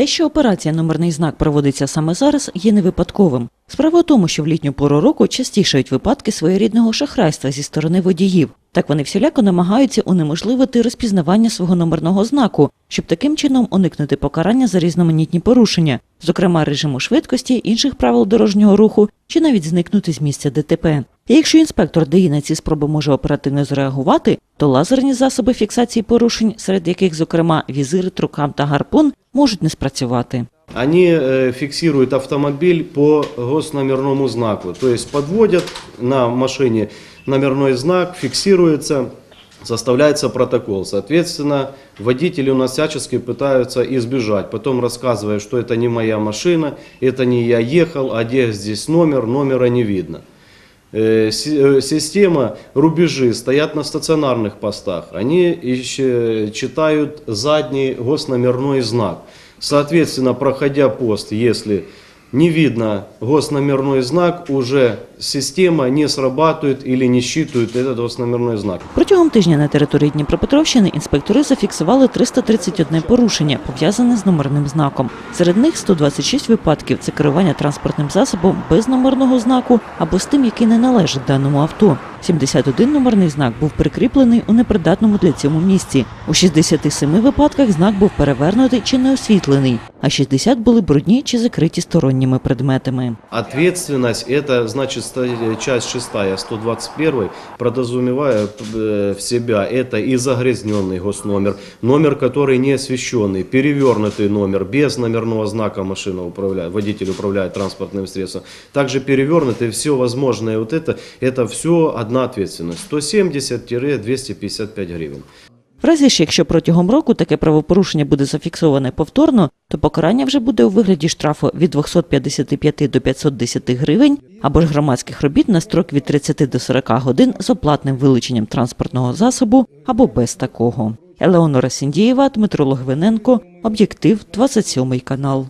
Те, що операція номерний знак проводиться саме зараз, є не випадковим. Справа у тому, що в літню пору року частішають випадки своєрідного шахрайства зі сторони водіїв. Так вони всіляко намагаються унеможливити розпізнавання свого номерного знаку, щоб таким чином уникнути покарання за різноманітні порушення, зокрема режиму швидкості, інших правил дорожнього руху чи навіть зникнути з місця ДТП. І якщо інспектор ДАІ на ці спроби може оперативно зреагувати, то лазерні засоби фіксації порушень, серед яких, зокрема, візир, трукам та гарпун, можуть не спрацювати. Они э, фиксируют автомобиль по госномерному знаку. То есть подводят на машине номерной знак, фиксируется, составляется протокол. Соответственно, водители у нас всячески пытаются избежать. Потом рассказывают, что это не моя машина, это не я ехал, а где здесь номер, номера не видно. Э, си- э, Система рубежи стоят на стационарных постах. Они еще читают задний госномерной знак. Соответственно, проходя пост, если не видно госномерной знак, уже система не срабатывает или не считывает этот госномерной знак. Протягом тижня на території Дніпропетровщини інспектори зафіксували 331 порушення, пов'язане з номерним знаком. Серед них 126 випадків це керування транспортним засобом без номерного знаку або з тим, який не належить даному авто. 71 номерний знак був прикріплений у непридатному для цього місці. У 67 випадках знак був перевернутий чи не освітлений, а 60 були брудні чи закриті сторонніми предметами. Ответственность, это значит ста- часть 6, 121, подразумевая э, в себя, это и загрязненный госномер, номер, который не освещенный, перевернутый номер, без номерного знака машина управляет, водитель управляет транспортным средством, также перевернутый, все возможное вот это, это все одна ответственность, 170-255 гривен. В разі ж, якщо протягом року таке правопорушення буде зафіксоване повторно, то покарання вже буде у вигляді штрафу від 255 до 510 гривень або ж громадських робіт на строк від 30 до 40 годин з оплатним вилученням транспортного засобу або без такого. Елеонора Сіндієва, Дмитро Логвиненко, Об'єктив, 27 канал.